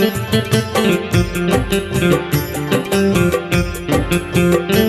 Thank you.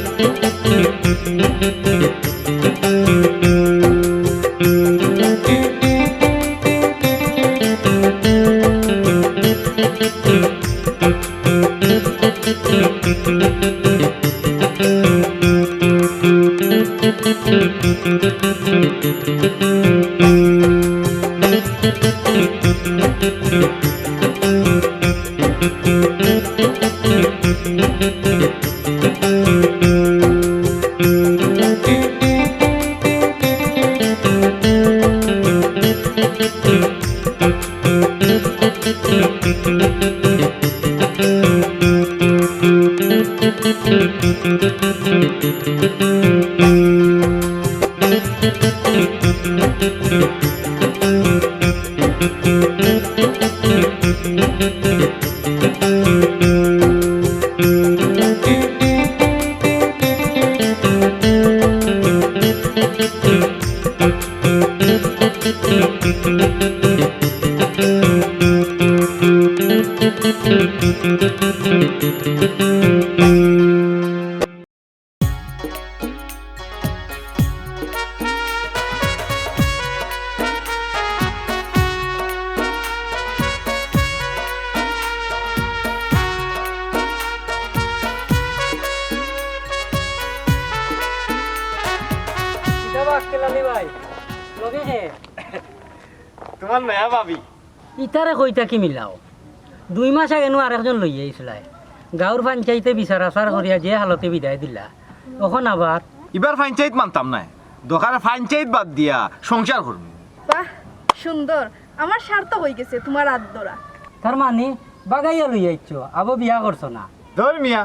তোমার নয়া ভাবি? ইতারে কইতা কি মিলাও। দুই মাস আগে নো আরেকজন লই আইসলাই গাঁৱৰ পঞ্চায়েতে বিচাৰ আচাৰ করিয়া যে হালতে বিদায় দিলা। এখন আবার এবার পঞ্চায়েত মানতাম না দোকানে পঞ্চায়েত বাদ দিয়া সংসার করব বাহ সুন্দর আমার স্বার্থ হয়ে গেছে তোমার আদরা তার মানে বাগাইয়া লই আইছ আবো বিয়া করছ না। ধর মিয়া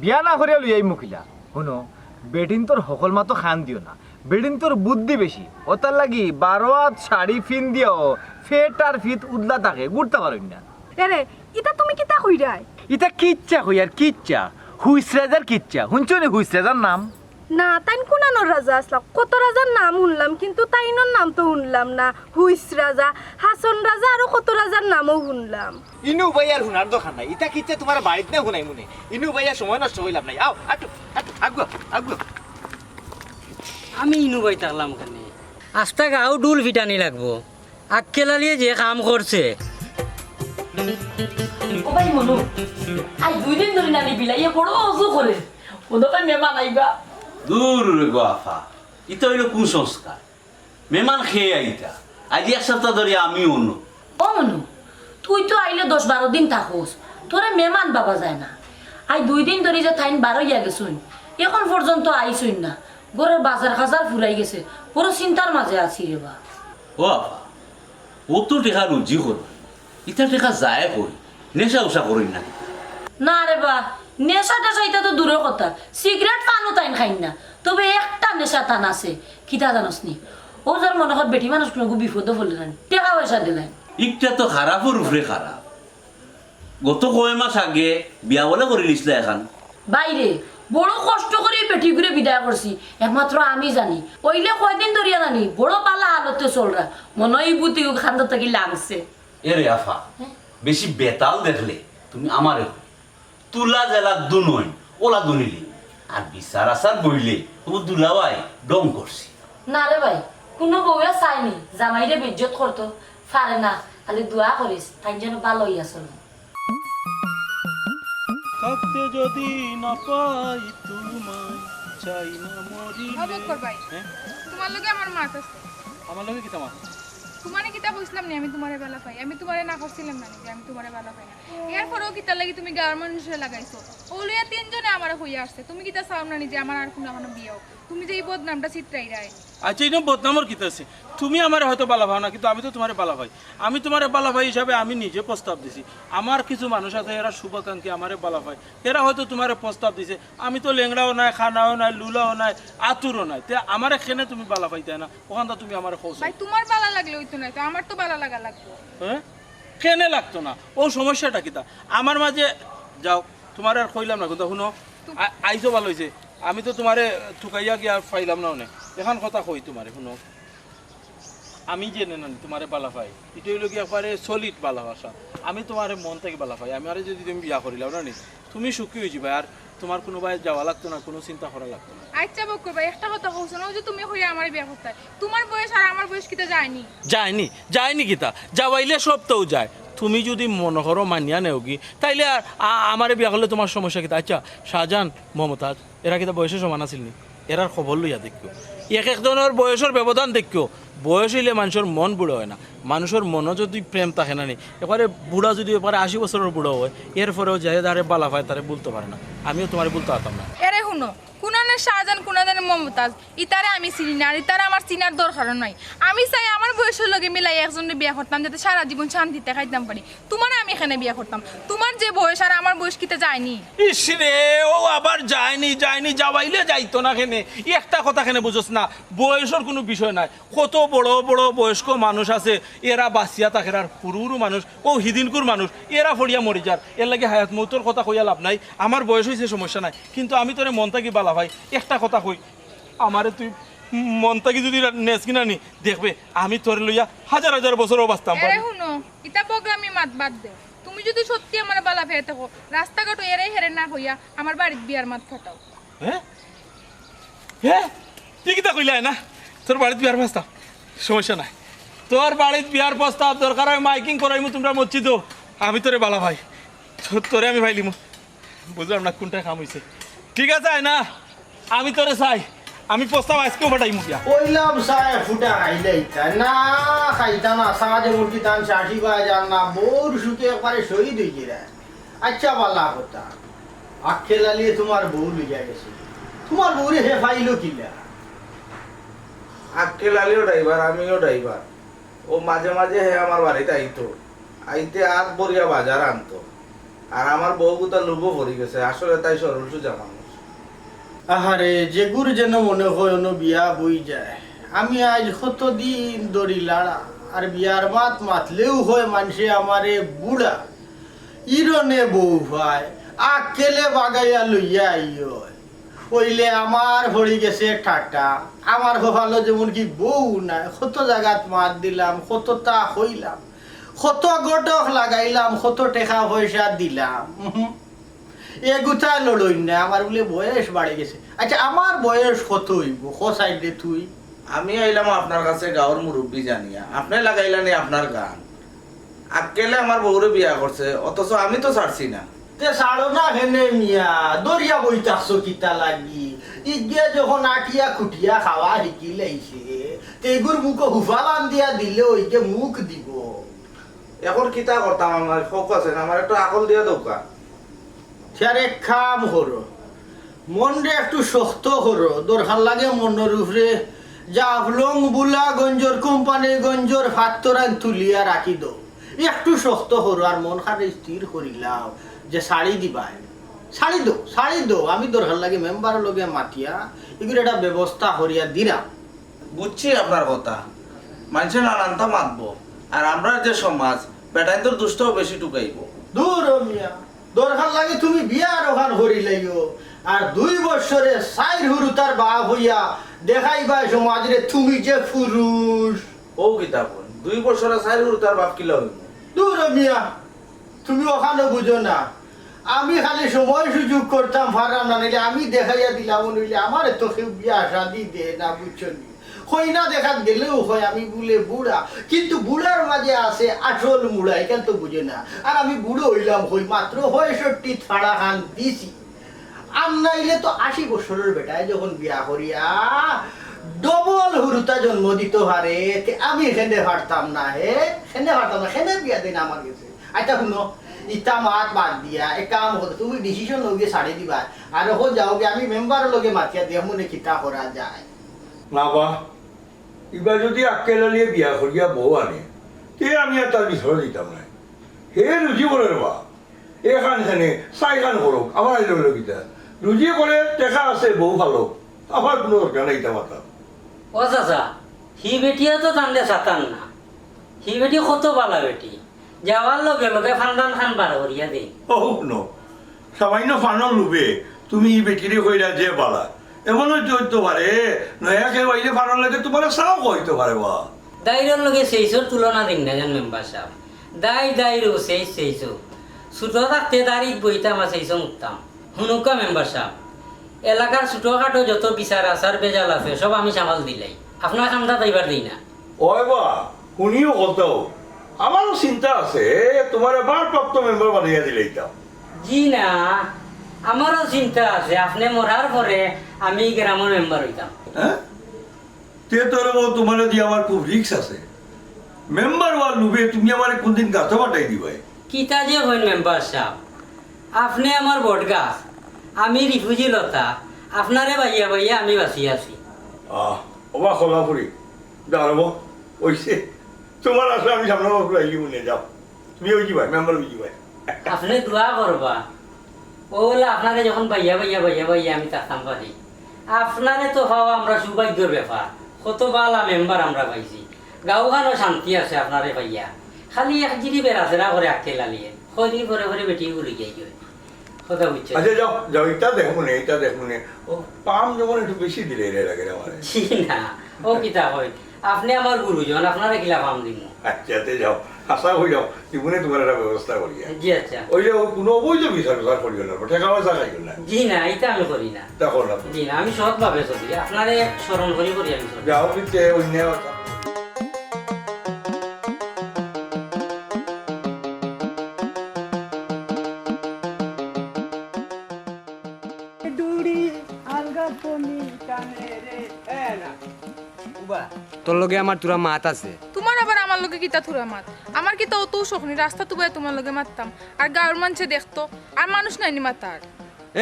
বিয়া না করিয়া লই আই মুখিলা শুনো বেটিন তোর সকল মাতো খান দিও না। বেটিন তোর বুদ্ধি বেশি। ওটার লাগি বারো হাত শাড়ি ফিন দিও ফেট আর ফিত উদলা থাকে গুড়তে পারেন না। এরে ইটা তুমি কিতা কইরাই এটা কিচ্ছা হই আর কিচ্ছা। হুইস রাজার কিচ্ছা। শুনছো নি হুইস রাজার নাম? না তাইন কোনানোর রাজা আসলাম। কত রাজার নাম শুনলাম কিন্তু তাইনোর নাম তো শুনলাম না। হুইস রাজা হাসন রাজা আরও কত রাজার নামও শুনলাম। ইনু ভাইয়ার হুনার দোকান নাই। ইটা কিচ্ছা তোমার বাড়িতে না হুনাই মনে। ইনু ভাইয়া সময় নষ্ট হইলাম নাই। আও আটু আটু আগুয়া আগুয়া। আমি ইনু বাই থাকলাম খানে আস্তা গাও ডুল ফিটানি লাগবো। আক্কেলালিয়ে যে কাম করছে। ও ভাই মনু আজ দুই দিন ধরে নানি বিলাইয়ে বড় অজু করে। ওদের মেহমান আইবা। দূর রে গো আফা ইটা হইল কুসংস্কার। মেমান খেয়ে আইতা। আজ এক সপ্তাহ ধরে আমি অন্য ও মনু তুই তো আইলে দশ বারো দিন থাকোস। তোরে মেহমান বাবা যায় না। আই দুই দিন ধরে যে থাইন বারো ইয়া গেছুন এখন পর্যন্ত আইসুন না। গরের বাজার খাজার ফুরাই গেছে। বড় চিন্তার মাঝে আছি রে বা। ও ও তো টেকা রুজি কর ইটা টেকা যায় কই নেশা উষা করি না। না রে বা নেশা টেশা এটা তো দূরের কথা। সিগারেট পানও তাইন খাইন না। তবে একটা নেশা টান আছে। কিতা জানোস নি? ও যার মনে হয় বেটি মানুষ কোনো বিপদে পড়লে না টাকা পয়সা দিলেন ইটা তো খারাপর উপরে খারাপ গত কয় মাস আগে বিয়া বলে করে এখন। বাইরে। বড় কষ্ট করে পেটি করে বিদায় করছি একমাত্র আমি জানি। ওইলে কয়দিন ধরিয়া জানি বড় পালা আলোতে চলরা মনে হয় বুতি খান্দ থেকে লাগছে এরে আফা বেশি বেতাল দেখলে তুমি আমারে। তুলা জেলা দুনই ওলা দুনিলি। আর বিচার আসার বইলে তুমি দুলাবাই ডং করছি না রে ভাই কোনো বউয়ে চাইনি জামাইরে বেজ্জত করতো পারে না খালি দোয়া করিস তাই যেন ভালো হইয়া চলো থাকতে যদি না পাই তোমায় চাই না মরি তোমার লগে আমার মাছ আছে। আমার লগে কি তোমার তোমারে কিতা কইছিলাম নি আমি তোমারে বেলা পাই। আমি তোমারে না করছিলাম না যে আমি তোমারে বেলা পাই না। এরপরেও কিতা লাগি তুমি গাঁর মানুষে লাগাইছো। ওলিয়া তিনজনে আমার হইয়া আসছে। তুমি কিতা চাও না যে আমার আর কোনো এখনও বিয়ে তুমি যে এই বদনামটা চিত্রাই রায়। আচ্ছা এই বদনামর কিতা আছে? তুমি আমার হয়তো বালা ভাও না কিন্তু আমি তো তোমার বালা ভাই আমি তোমার বালা ভাই হিসাবে আমি নিজে প্রস্তাব দিছি। আমার কিছু মানুষ আছে এরা শুভাকাঙ্ক্ষী আমার বালা ভাই এরা হয়তো তোমার প্রস্তাব দিছে আমি তো লেংড়াও নাই খানাও নাই লুলাও নাই আতুরও নাই। তে আমার এখানে তুমি বালা ভাই তাই না? ওখানটা তুমি আমার খোঁজ ভাই তোমার বালা লাগলে হইতো না তো আমার তো বালা লাগা লাগতো। হ্যাঁ? কেনে লাগতো না? ও সমস্যাটা কিতা আমার মাঝে যাও তোমার আর কইলাম না কথা শুনো আইসো ভালো হয়েছে আমি তো তোমারে ঠুকাইয়া গিয়া পাইলাম না অনেক। এখন কথা কই তোমারে শুনো। আমি জেনে নানি তোমার বালা পাই এটা হইল কি একবারে সলিড ভালোবাসা আমি তোমার মন থেকে বালা পাই আমি আরে যদি তুমি বিয়া করিলাম না নি, তুমি সুখী হয়ে যাবে আর তোমার কোনো ভাই যাওয়া লাগতো না কোনো চিন্তা করা লাগতো না। আচ্ছা বকুর ভাই একটা কথা কৌছো না যে তুমি হইয়া আমার বিয়া করতে। তোমার বয়স আর আমার বয়স কিতা যায়নি? যায়নি যায়নি কিতা? যাওয়াইলে সব তো যায়। তুমি যদি মনে করো মানিয়া নেও কি তাইলে আর আমারে বিয়া করলে তোমার সমস্যা কিতা? আচ্ছা শাহজাহান মমতাজ এরা কিতা বয়সে সমান আছিল নি? এরার খবর লইয়া দেখিও। এক একজনের বয়সের ব্যবধান দেখিও। বয়স হইলে মানুষের মন বুড়ো হয় না। মানুষের মনও যদি প্রেম থাকে না নি এবারে বুড়া যদি এবারে আশি বছরের বুড়ো হয় এরপরেও যায় যারে বালা পায় তারে বলতে পারে না। আমিও তোমার বলতে পারতাম না। এরে শুনো কুনানের শাহজাহান কুনানের মমতাজ ইতারে আমি চিনি না আর ইতারে আমার চিনার দরকার নাই। আমি চাই আমার বয়সের লগে মিলাই একজনের বিয়া করতাম যাতে সারা জীবন শান্তিতে খাইতাম পারি। তোমার আমি এখানে বিয়া করতাম। তোমার যে বয়স আর আমার বয়স কিতে যায়নি? ইস রে ও আবার যায়নি যায়নি যাওয়াইলে যাইতো না কেনে। একটা কথা কেনে বুঝোস না বয়সের কোনো বিষয় নাই। কত বড় বড় বয়স্ক মানুষ আছে এরা বাঁচিয়া থাকে আর পুরু পুরু মানুষ ও হিদিনকুর মানুষ এরা ফড়িয়া মরি যার। এর লাগে হায়াত মৌতর কথা কইয়া লাভ নাই। আমার বয়স হয়েছে সমস্যা নাই। কিন্তু আমি তোরে মন থাকি বালা ভাই একটা কথা কই আমারে তুই মন থাকি যদি নেস কিনা নি দেখবে আমি তোরে লইয়া হাজার হাজার বছরও বাঁচতাম ইতা প্রোগ্রামই মাত বাদ দে। তুমি যদি সত্যি আমার বালা ফেয়ে থাকো রাস্তাঘাট এরে হেরে না হইয়া আমার বাড়ির বিয়ার মাত ফাটাও হ্যাঁ হ্যাঁ তুই কিতা কইলাই না তোর বাড়িতে বিয়ার প্রস্তাব সমস্যা নাই। তোর বাড়িতে বিয়ার প্রস্তাব দরকার হয় মাইকিং করাইমু তোমরা মচ্ছি তো আমি তোরে বালা ভাই তোরে আমি ভাইলিমু বুঝলাম না কোনটা কাম হইছে। ঠিক আছে আয় না আমি তোরে চাই। আমি প্রস্তাব আজকেও পাঠাইমু বিয়া ওইলাম সায় ফুটা খাইলে ইতা না? খাইতা না সাজে মুরগি তান শাসি বাজার না বোর সুখে একবারে শহীদ হয়ে গিয়ে। আচ্ছা পাল্লা কথা। আখে লালিয়ে তোমার বউ লইয়া গেছে। তোমার বউরে হে ফাইলো কিলা? আক্কেল আলীও ড্রাইভার আমিও ড্রাইভার। ও মাঝে মাঝে হে আমার বাড়িতে আইতো। আইতে আগ বরিয়া বাজার আনতো। আর আমার বউ গুতা লুবো ভরি গেছে, আসলে তাই সরল সুজা মানুষ। আহারে যেগুর যেন মনে হয় অন্য বিয়া বই যায়। আমি আজ কত দিন দড়ি লাড়া, আর বিয়ার মাত মাতলেও হয় মানুষে আমারে বুড়া। ইরনে বউ ভাই, আকেলে বাগাইয়া লইয়া আইয় ওইলে আমার হরি গেছে ঠাটা আমার ভালো যেমন কি বউ নাই, কত জায়গাত মাত দিলাম কত তা হইলাম, কত গটক লাগাইলাম, কত টেকা পয়সা দিলাম। উহুম। এ গুথায় লড়ই না, আমার বলে বয়স বাড়ে গেছে। আচ্ছা আমার বয়স কত হইব? ক সাইডে তুই? আমি আইলাম আপনার কাছে গাঁৱৰ মুরব্বী জানিয়া। আপনি লাগাইলানি আপনার গান। আক্কেলে আমার বউরে বিয়া করছে, অথচ আমি তো ছাড়ছি না। তে সাড়ো না হেনে মিয়া দরিয়া বইতাছো কিতা লাগি। ইগে যখন আটিয়া খুটিয়া খাওয়া শিকি লাইছে তেগুর মুখ হুফালান দিয়া দিলে ওইকে মুখ দিব। এখন কিতা করতাম আমার আছে আমার একটু আকল দিয়া দৌকা স্যার এক কাম করো মনরে একটু শক্ত করো দরকার লাগে মনের উপরে জাফলং বুলা গঞ্জর কোম্পানি গঞ্জর ফাত্তরান তুলিয়া রাখি দো। একটু শক্ত করো আর মন খানে স্থির করিলাম যে শাড়ি দিবাই শাড়ি দো শাড়ি দো। আমি দরকার লাগে মেম্বারের লগে মাতিয়া। এগুলো একটা ব্যবস্থা করিয়া দিলাম বুঝছি আপনার কথা। মানুষে নানানটা মাতব আর আমরা যে সমাজ বেটাই তোর দুষ্ট বেশি টুকাইব। দূর মিয়া দরকার লাগে তুমি বিয়ার ওখান হরি লাইও আর দুই বছরে সাইর হুরু তার বাপ হইয়া দেখাইবা সমাজরে তুমি যে পুরুষ ও কিতাব দুই বছরে চাই তার বাপ কিলা হইব? দূর মিয়া তুমি ওখানে বুঝো না। আমি খালি সময় সুযোগ করতাম ফারাম না নিলে আমি দেখাইয়া দিলাম নইলে আমার তো কেউ বিয়া শাদি দে না, বুঝছ নি? হই না দেখাত গেলেও হয়, আমি বলে বুড়া। কিন্তু বুড়ার মাঝে আছে আসল মুড়া, এখান তো বুঝে না। আর আমি বুড়ো হইলাম হই, মাত্র পঁয়ষট্টি ছাড়া খান দিছি। আর নাইলে তো আশি বছরের বেটায় যখন বিয়া করিয়া ডবল হুরুতা জন্ম দিত হারে আমি এখানে পারতাম না, হে? সেনে পারতাম না, সেনে বিয়া দিন আমার গেছে আচ্ছা শুনো ইটা মাত বাদ দিয়া এক কাম হতো তুমি ডিসিশন লগে ছাড়ি দিবা আর হো যাওগে আমি মেম্বার লগে মাতিয়া দিয়া মনে কিতা করা যায়। না বা এবার যদি আক্কেলালিয়ে বিয়া করিয়া বউ আনে তে আমি আর তার বিষয় দিতাম না হে রুজি করে বা এখান খানে চাইখান করুক আমার আইলে হইল গীতা রুজি করে দেখা আছে বউ ভালো আমার কোনো দরকার নাই মাথা ও চাচা হি বেটিও তো টানলে চাতান না। হি বেটি কত বালা বেটি? যাওয়ার লগে লগে ফান্দান খান বার করিয়া দেই ও ন। সামান্য ফানল লুবে তুমি ই বেটিরে কইরা যে বালা এমন হইতে হইতে পারে নয়া কেউ আইলে ফানল লাগে তোমার চাও কইতে পারে বা? দাইরের লগে সেইসর তুলনা দিন না জান মেম্বার সাহেব দাই দাইরো সেই সেইসো ছোটো থাকতে দাঁড়িয়ে বইতাম আর সেইসো মুক্তাম হুনুকা মেম্বার সাহেব এলাকার ছোটোখাটো যত বিচার আচার বেজাল আছে সব আমি সামাল দিলাই। আপনার কামটা তাইবার দিই না ওই বা শুনিও কত আমারও চিন্তা আছে তোমার ভারপ্রাপ্ত মেম্বার বানিয়ে দিলে এটা জি না আমারও চিন্তা আছে আপনি মরার পরে আমি গ্রামের মেম্বার হইতাম। হ্যাঁ? তে তোর তোমার দিয়ে আমার খুব রিক্স আছে। মেম্বার হওয়ার লুবে তুমি আমার কোনদিন গাথা পাঠাই দিবাই। কিতা যে হইন মেম্বার সাহেব আপনি আমার বট গাছ আমি রিফুজি লতা আপনারে বাইয়া বাইয়া আমি বাঁচি আছি। আহ ওবা খোলাপুরি দাঁড়াবো ওইসে তোমার আসলে আমি সামনে আইলি মনে যাও। তুমি ওই যাবাই মেম্বার ওই যাবাই আপনি দোয়া করবা। ওলা আপনারে যখন বাইয়া বাইয়া বাইয়া বাইয়া আমি থাকতাম পারি। আপনারে তো হওয়া আমরা সৌভাগ্যের ব্যাপার। কত বালা মেম্বার আমরা পাইছি। গাঁওখানো শান্তি আছে আপনারে পাইয়া খালি এক জিরি বেড়াচেরা করে আঁকে লালিয়ে। খরি করে করে বেটি উড়ি যাই কথা বুঝছে? আচ্ছা যাও যাও এটা দেখো নে এটা দেখো নে ও পাম যেমন একটু বেশি দিলে রে লাগে আমার। না ও কিতা হয়? আপনি আমার গুরুজন আপনারে কিলা পাম দিমু আচ্ছাতে যাও। আশা হয়ে যাও। জীবনে তোমার একটা ব্যবস্থা করি জি আচ্ছা। ওই যে কোনো অবৈধ বিচার বিচার করিও না ঠেকা পয়সা খাইও না। জি না এটা আমি করি না। দেখো না। জি না আমি সৎভাবে চলি। আপনারে স্মরণ করি করি আমি যাও দিতে অন্য তোর লগে আমার তোরা মাত আছে। তোমার আবার আমার লোকে কিতা থুরা মাত? আমার কিতা অত শখনি রাস্তা তুবাই তোমার লগে মারতাম আর গাঁর মানুষে দেখতো আর মানুষ নাইনি মাতার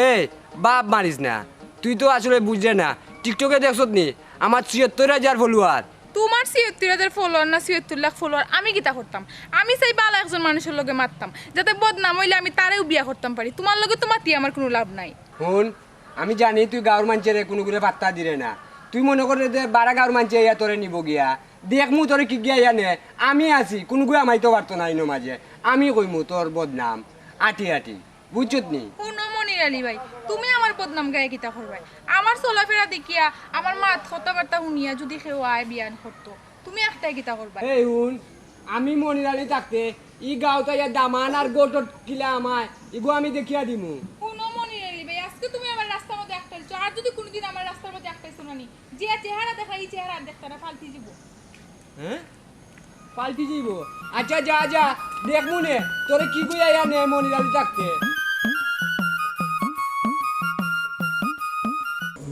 এই বাপ মারিস না। তুই তো আসলে বুঝলে না টিকটকে দেখছত নি আমার ছিয়াত্তর হাজার ফলোয়ার তোমার সিয়ত্তর হাজার ফলোয়ার না সিয়ত্তর লাখ ফলোয়ার আমি কিতা করতাম? আমি সেই বালা একজন মানুষের লগে মারতাম যাতে বদনাম হইলে আমি তারেও বিয়া করতাম পারি। তোমার লগে তো মাতি আমার কোনো লাভ নাই। শুন আমি জানি তুই গাঁর মানুষের কোনো করে পাত্তা দিলে না। তুই মনে করে যে বারা গাঁর মানুষে ইয়া তোরে নিব গিয়া। দেখ মু তোরে কি গিয়া ইয়া নে আমি আছি কোনো গুয়া মাইতে পারতো না ইনো মাঝে আমি কইমু তোর বদনাম। আটি আটি বুঝছত নি? কোনো মনির আলী ভাই তুমি আমার বদনাম গায়ে কিতা করবাই আমার চলাফেরা দেখিয়া আমার মাত কথাবার্তা শুনিয়া যদি কেউ আয় বিয়ান করতো তুমি একটাই কিতা করবাই এই শুন আমি মনিরালি থাকতে ই গাঁওটা ইয়া দামান আর গোটত কিলা আমায় ইগো আমি দেখিয়া দিমু কোনো মনির আলী ভাই আজকে তুমি আমার রাস্তার মধ্যে একটাইছো আর যদি কোনোদিন আমার রাস্তার মধ্যে একটাইছো না নি যে চেহারা দেখা এই চেহারা দেখতে না ফালতি দিব হ্যাঁ? পাল্টি যাইব আচ্ছা যা যা দেখ মনে তোরে কি কইয়া ইয়া নে মনিরালি থাকতে?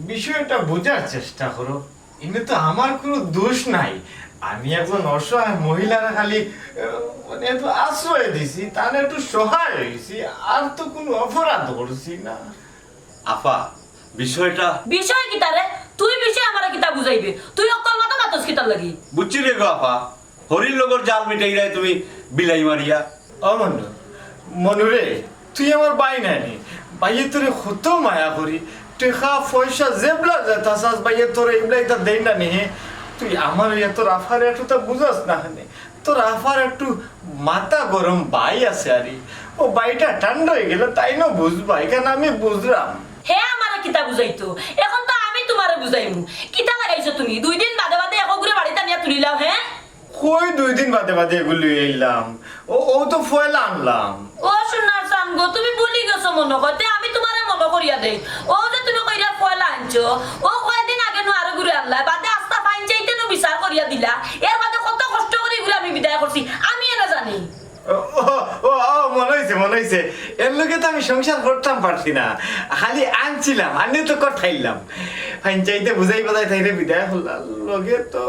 বিষয়টা বোঝার চেষ্টা করো এমনি তো আমার কোনো দোষ নাই। আমি একজন অসহায় মহিলারা খালি মানে একটু আশ্রয় দিছি তাহলে একটু সহায় হয়েছি আর তো কোনো অপরাধ করছি না। আপা বিষয়টা বিষয় কি রে তুই বিষয় আমার কিতা বুঝাইবে। তুই অকল মতো মাতস কিতার লাগি। বুঝছি রে গো আফা হরির লগর জাল মিটাই রায় তুমি বিলাই মারিয়া। অমনু মনুরে তুই আমার বাই নানি। বাইয়ে তোরে কত মায়া করি। টেকা পয়সা জেবলা যেতাসাস বাইয়ে তোরে এগুলা এটা দেই না নি তুই আমার ইয়ে তোর আফার একটু তো বুঝাস না হানে। তোর আফার একটু মাথা গরম বাই আছে আরে ও বাইটা ঠান্ডা হয়ে গেল তাই না বুঝবা? এখানে আমি বুঝলাম। হে আমারে কিতা বুঝাইতো। এখন তো তোমারে বুঝাইমু? কিতা লাগাইছো তুমি? দুই দিন বাদে বাদে এক ঘুরে বাড়িতে নিয়ে তুলিলাও হ্যাঁ? কই দুই দিন বাদে বাদে এগুলি এলাম ও ও তো ফয়লা আনলাম। ও সোনার চান গো তুমি ভুলি গেছো মনে করতে আমি তোমারে মনে করিয়া দেই। ও যে তুমি কইরা পয়লা আনছো ও কয়দিন আগে নো আরও ঘুরে আনলা। বাদে আস্তা ফাইন চাইতে নো বিচার করিয়া দিলা। এর বাদে কত কষ্ট করে ঘুরে আমি বিদায় করছি আমি এনে জানি ও ও- ও ও, মনে হয়েছে। হয়েছে এর লোকে তো আমি সংসার করতাম পারছি না। খালি আনছিলাম আনি তো কথাইলাম ফাইন চাইতে বুঝাই বাজাই থাইলে বিদায় হল্লা লগে তো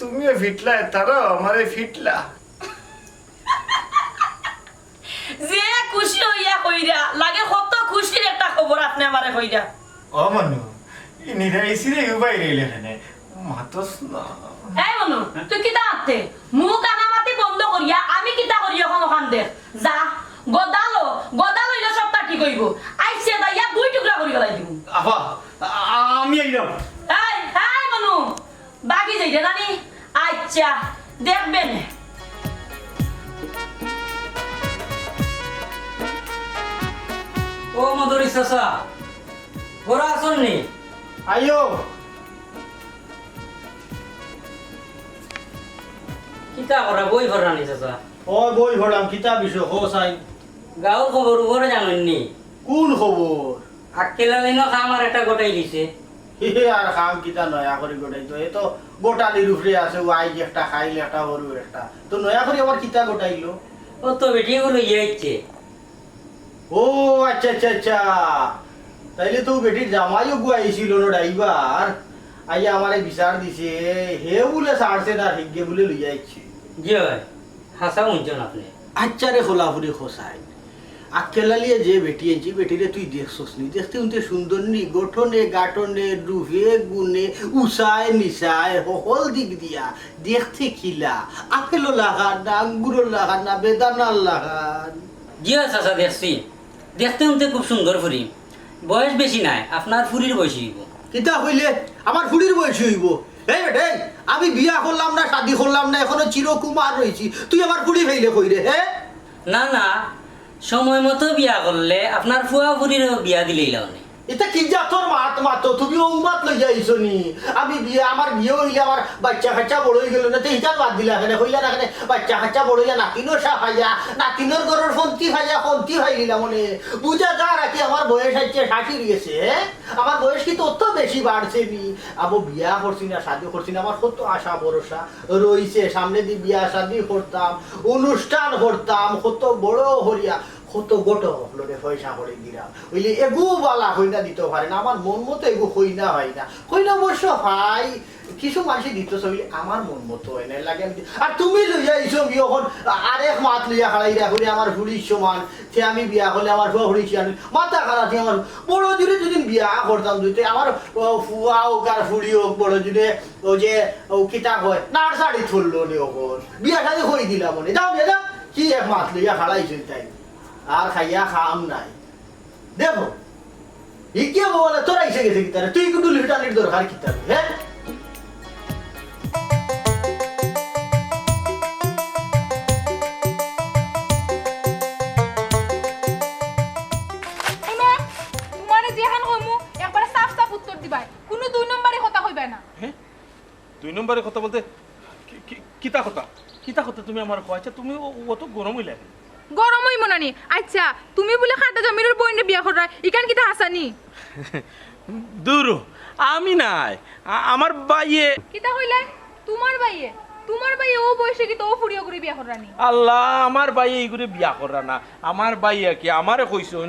তুমিও ফিটলা তারও আমারে ফিটলা। যে খুশি হইয়া কইরা লাগে কত খুশির একটা খবর আপনি আমারে কইরা। ও মানু ইনিরা এসিরে উবাই রইলে হেনে মাতস না। এই মনু তুই কিতা আতে মুখ কানামাতি বন্ধ করিয়া আমি কিতা করি এখন ওখান দেখ যা গদালো গদাল হইলে হইব আইসে দাইয়া দুই টুকরা করি গলাই দিব। আফা আমি আইলাম। এই এই মনু বাকি যাই নানি। আচ্ছা দেখবেন। ও মধুরী চাচা ওরা আসন নি? আইও কিতা করা বই ভরা নি চাচা? ও বই ভরাম কিতা বিষয় হো সাই গাঁৱৰ খবৰ উপরে জানেননি কোন খবর? আকেলা লাইনো কাম আর একটা গোটাই দিছে। আর খাম কিতা নয়া করে গোটাই তো? এ তো গোটালির উপরে আছে ও আইজ একটা খাইলে একটা হরু একটা। তো নয়া করে আবার কিতা গোটাইলো? ও তো বেটি গুলো ইয়েছে ও আচ্ছা আচ্ছা আচ্ছা। তাইলে তো বেটির জামাইও গুয়াইছিল না ড্রাইভার। আইয়া আমারে বিচার দিছে হে বলে সারছে না হিগে বলে লই যাইছে জি হাসা শুনছেন আপনি। আচ্ছা রে খোলাফুরি খোসাই। আক্কেলালিয়ে যে বেটি আনছি বেটিরে তুই দেখছস নি? দেখতে উনতে সুন্দর নি গঠনে গাঠনে রুহে গুনে উষায় নিশায় সকল দিক দিয়া। দেখতে খিলা। আপেলও লাগান না আঙ্গুরও লাগান না বেদানার লাগান। জি হয় চাচা দেখছি। দেখতে শুনতে খুব সুন্দর ফুরি। বয়স বেশি নাই আপনার ফুরির বয়স হইব। কিতা হইলে? আমার ফুড়ির বয়স হইব। এই বেটে আমি বিয়া করলাম না শাদি করলাম না এখনও চিরকুমার রয়েছি তুই আমার ফুড়ি হইলে কইরে হ্যাঁ না না সময় মতো বিয়া করলে আপনার ফুয়া ফুরিরও বিয়া দিলেই লাউনি এটা কি যা তোর মাত মাতো? তুমি লই যাইছো নি? আমি বিয়ে আমার বিয়ে হইলে আমার বাচ্চা বড় হয়ে গেল না তো বাদ দিলা হইলা না কেন? বাচ্চা বড় নাতিনও সা ভাইয়া নাতিনোর ঘরের ফন্তি ভাইয়া ফন্তি মনে। বুঝা যা রাখি আমার বয়স হচ্ছে ষাটির গেছে? আমার বয়স কি তত বেশি বাড়ছে নি? আবো বিয়া করছি না শাদি করছি না আমার কত আশা ভরসা রইছে সামনে দিয়ে বিয়া শাদি করতাম অনুষ্ঠান করতাম কত বড় হরিয়া কত গোট হলরে পয়সা করে দিলাম। ওইলে এগু বালা দিতে পারে না, আমার মন মতো এগু হয় না। হইনা ভাই কিছু মানুষ দিত হইলে আমার মন মতো হয় না লাগে আমি আর তুমি লইয়া বিয়ে আরেক মাত লইয়া খাড়াই রাখলে আমার হুড়ির সমান। সে আমি বিয়া হলে আমার ফুয়া হুড়ি ছিয়ান মাথা খারাপ আমার বড় জুড়ে যদি বিয়া করতাম দুইতে আমার ফুয়া হোক আর ফুড়ি হোক, বড় জুড়ে ও যে, ও কিতাব হয় নার্সারি থুললো নি ওখন বিয়া সাথে হই দিলাম মনে যাও যাও। কি এক মাত লইয়া খাড়াইছো তাই। আর খাইয়া খাম নাই। দেখো ই কি বলে? তোরা এসে গেছে কিতারে তুই কিন্তু লিটালির দরকার কিতাবে হ্যাঁ? শুনো তোমারে যেখান কইমু একবারে সাফ সাফ উত্তর দিবাই। কোনো দুই নম্বরে কথা কইবা না। দুই নম্বরে কথা বলতে কি- কি- কিতা কথা? কিতা কথা তুমি আমার কয় আচ্ছা তুমি ও- অত গরম হইলে? গরম হইব নানি আচ্ছা তুমি বলে খাটা জমির বইনে বিয়া করা ইকান কিতা হাসানি দূর আমি নাই। আমার বাইয়ে কিতা কইলে? তোমার বাইয়ে তোমার বাইয়ে ও বয়সে কি তো ও ফুরিয়া করে বিয়া করানি আল্লাহ আমার ভাই এইগুলো বিয়া করা না। আমার ভাই কি আমারে কইছে ও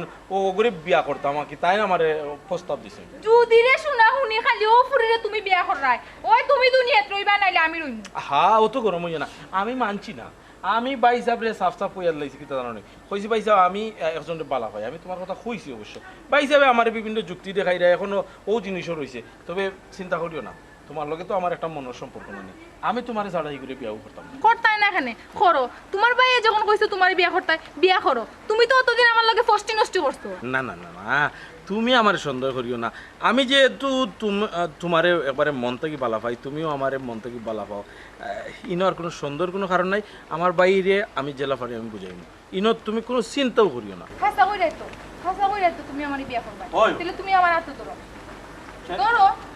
ওগুলো বিয়া করতো আমাকে তাই না আমারে প্রস্তাব দিছে। যদি রে শোনা শুনি খালি ও ফুরিরে তুমি বিয়া করাই ওই তুমি দুনিয়াত রইবা নাইলে আমি রইম হা ও তো গরম হইয়া না। আমি মানছি না। আমি বাই সাহেবরে সাফ সাফ কইয়ার লাইছি কিতা জানো নাই কইছি বাই সাহেব আমি একজন বালা হয় আমি তোমার কথা কইছি অবশ্য বাই সাহেবে আমার বিভিন্ন যুক্তি দেখাই দেয় এখনও ও জিনিসও রয়েছে তবে চিন্তা করিও না। তোমার লগে তো আমার একটা মনের সম্পর্ক নেই আমি তোমার জাড়াই করে বিয়াও করতাম না। করতাই না এখানে করো। তোমার বাইয়ে যখন কইছো তোমার বিয়া করতাই বিয়া করো। তুমি তো অতদিন আমার লগে ফষ্টি নষ্টি করছ। না না না না। তুমি আমার সন্দেহ করিও না। আমি যেহেতু তুম- আহ, তোমারে একবারে মন থেকে বালা পাই তুমিও আমারে মন থেকে বালা পাও। আহ, ইনো কোনো সন্দেহের কোনো কারণ নাই। আমার বাইরে আমি জেলা পারি আমি বুঝাই ইনো তুমি কোনো চিন্তাও করিও না। খাসা কই রাইতো খাসা কই রাইতো তুমি আমার বিয়া করবা ওই। তাহলে তুমি আমার হাতে ধরো। ধরো।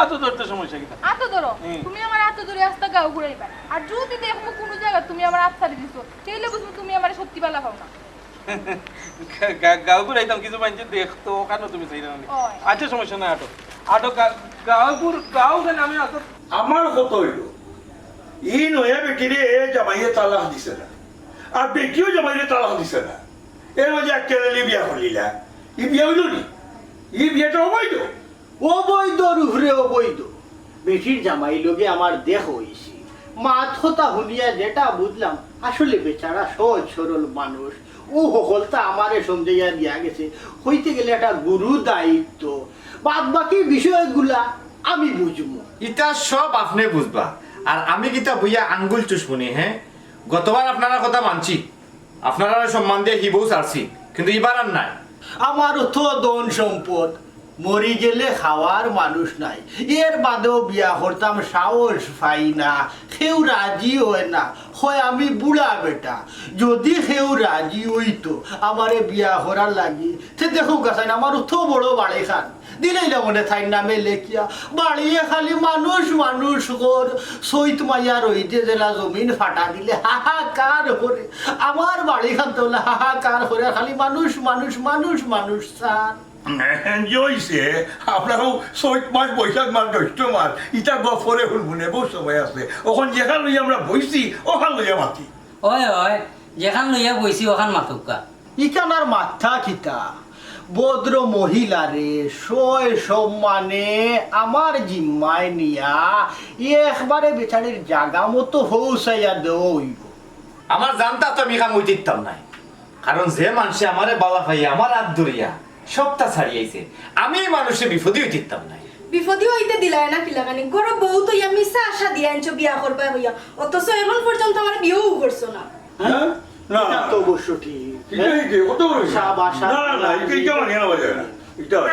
আতো ধরতে সমস্যা কিনা হাতে ধরো। তুমি আমার হাতে ধরে আস্তা গাও ঘুরাইবা আর যদি দেখব কোনো জায়গা তুমি আমার হাত দিছো তাহলে বুঝব তুমি আমার সত্যি বালা পাও না। গাও ঘুরাইতাম কিছু মানছে দেখতো কেন তুমি চাই না আচ্ছা সমস্যা নাই আটো। আটো গাও ঘুর গাও কেন আমি আতো আমার কত হইল ই নয়া বেটিরে এ জামাইয়ে তালাক দিছে না। আর বেটিও জামাইরে তালাক দিছে না। এর মাঝে একেবারে বিয়া করলিলা। ই বিয়া হইল নি? ই বিয়াটা অবৈধ? অবৈধ রুহরে অবৈধ। বেশির জামাই লোকে আমার দেহ হইছি। মাত কথা শুনিয়া যেটা বুঝলাম আসলে বেচারা সহজ সরল মানুষ। ও সকলটা আমারে সমঝাইয়া দিয়া গেছে। হইতে গেলে একটা গুরু দায়িত্ব। বাদ বাকি বিষয়গুলা আমি বুঝব। ইটা সব আপনি বুঝবা। আর আমি কিতা বইয়া আঙ্গুল চুষবুনি হ্যাঁ গতবার আপনারা কথা মানছি। আপনারা সম্মান দিয়ে হিবও ছাড়ছি কিন্তু এবার আর নাই। আমার তো ধন সম্পদ। মরি গেলে খাওয়ার মানুষ নাই। এর বাদেও বিয়া করতাম, সাহস পাই না। সেও রাজি হয় না। হয় আমি বুড়া বেটা। যদি সেও রাজি হইতো, আমারে বিয়া করার লাগি। সে দেখো গাছাই আমার তো বড় বাড়ি খান। দিলেই না মনে থাই নামে লেখিয়া। বাড়িয়ে খালি মানুষ মানুষ কর। সৈত মাইয়া রইতে জেলা জমিন ফাটা দিলে, হাহাকার করে। আমার বাড়ি খান তো হাহাকার করে। খালি মানুষ মানুষ মানুষ মানুষ স্যার। জয়ছে আপনারও চৈত মাস বৈশাখ মাস জ্যৈষ্ঠ মাস ইটা গফরে শুনবুনে বহু সময় আছে। ওখান যেখান লইয়া আমরা বইছি ওখান লইয়া মাতি। ওই ওই যেখান লইয়া বইছি ওখান মাতুকা ইকানার মাথা খিতা। ভদ্র মহিলারে সয় সম্মানে আমার জিম্মায় নিয়া একবারে বেচারির জাগা মতো হৌসাইয়া দেওয়া হইব আমার জানতা তো আমি কাম দিতাম নাই। কারণ যে মানুষে আমারে বালা ভাই আমার হাত ধরিয়া সবটা ছাড়িয়েছে। আমি মানুষে বিপদে দিতাম নাই। বিপদী হইতে দিলাই না কিলাকানি গরো বউ তো ইয়া মিশা আশা দিয়া আনছো বিয়া করবা হইয়া। অথচ এখন পর্যন্ত আমার বিয়েও করছ না। হ্যাঁ? না। এটা তো অবশ্য ঠিক। কত না না এটা না।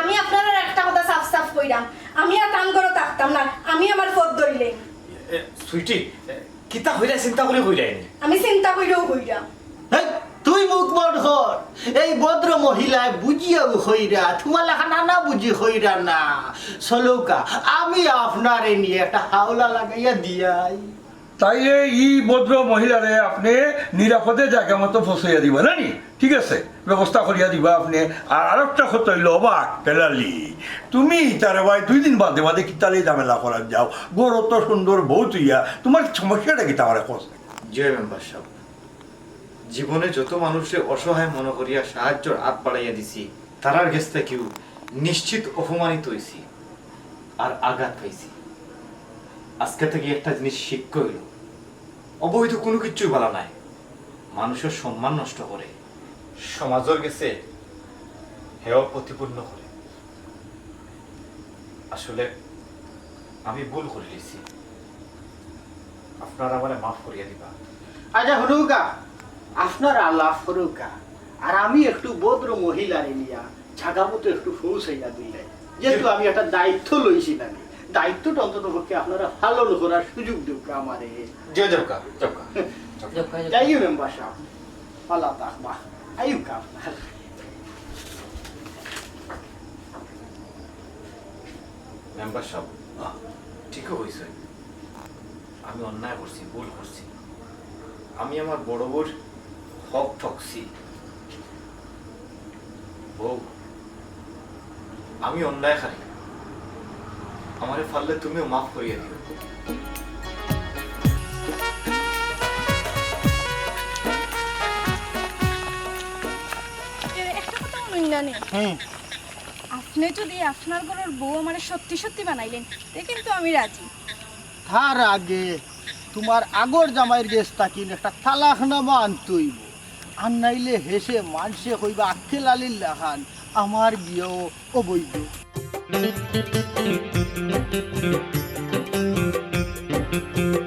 আমি আপনার একটা কথা সাফ সাফ কইরাম। আমি আর কাম করে থাকতাম না। আমি আমার পথ ধরিলে। সুইটি কিতা হইরা চিন্তা করে হইরাইনি আমি চিন্তা কইরেও কইরাম। হেই, তুই মুখ বড় কর। এই ভদ্র মহিলায় বুঝিয়া হইরা তোমার লেখা নানা বুঝি হইরা না। চলৌকা আমি আপনারে নিয়ে একটা হাওলা লাগাইয়া দিয়াই। তাইলে ই ভদ্র মহিলারে আপনি নিরাপদে জায়গা মতো ফসাইয়া দিবা না নি? ঠিক আছে ব্যবস্থা করিয়া দিবা আপনি। আর আরেকটা কথা হইল অবাক পেলালি। তুমি তারে ভাই দুই দিন বাদে বাদে কিতালে ঝামেলা করার যাও। গড় তো সুন্দর বউ তুইয়া। তোমার সমস্যাটা কি তামারে খোঁজ জয় মেম্বার সাহেব। জীবনে যত মানুষে অসহায় মনে করিয়া সাহায্যর হাত বাড়াইয়া দিছি, তারার গেছ থেকেও নিশ্চিত অপমানিত হইছি আর আঘাত পাইছি। আজকে থেকে একটা জিনিস শিক্ষা হইল অবৈধ কোনো কিছুই বলা নাই, মানুষের সম্মান নষ্ট করে, সমাজের গেছে হেয় প্রতিপূর্ণ করে। আসলে আমি ভুল করে দিয়েছি। আপনারা আমারে মাফ করিয়া দিবা। আচ্ছা হরুকা আপনার আল্লাহ হরুকা আর আমি একটু ভদ্র মহিলারে নিয়া জাগা মতো একটু পৌঁছাইয়া দিলাই যেহেতু আমি একটা দায়িত্ব লইছি না দায়িত্বটা অন্তত পক্ষে আপনারা পালন করার সুযোগ দেব আমারে। যাই মেম্বার সাহেব। আল্লাহ তাকবা। আপনার। মেম্বার সাহেব হয়েছে আমি অন্যায় করছি ভুল করছি। আমি আমার বড় বোর হক ঠকছি। বউ আমি অন্যায় খাই আমারে ফাললে তুমিও মাফ করিয়ে দিও। আপনি যদি আপনার ঘরের বউ মানে সত্যি সত্যি বানাইলেন তে কিন্তু আমি রাজি। তার আগে তোমার আগর জামাইয়ের গেছ তাকিন একটা তালাকনামা আনতইব আন্নাইলে হেসে মানসে হইবা আক্ষেল লালিল লাহান আমার বিয় অবৈধ Thank you.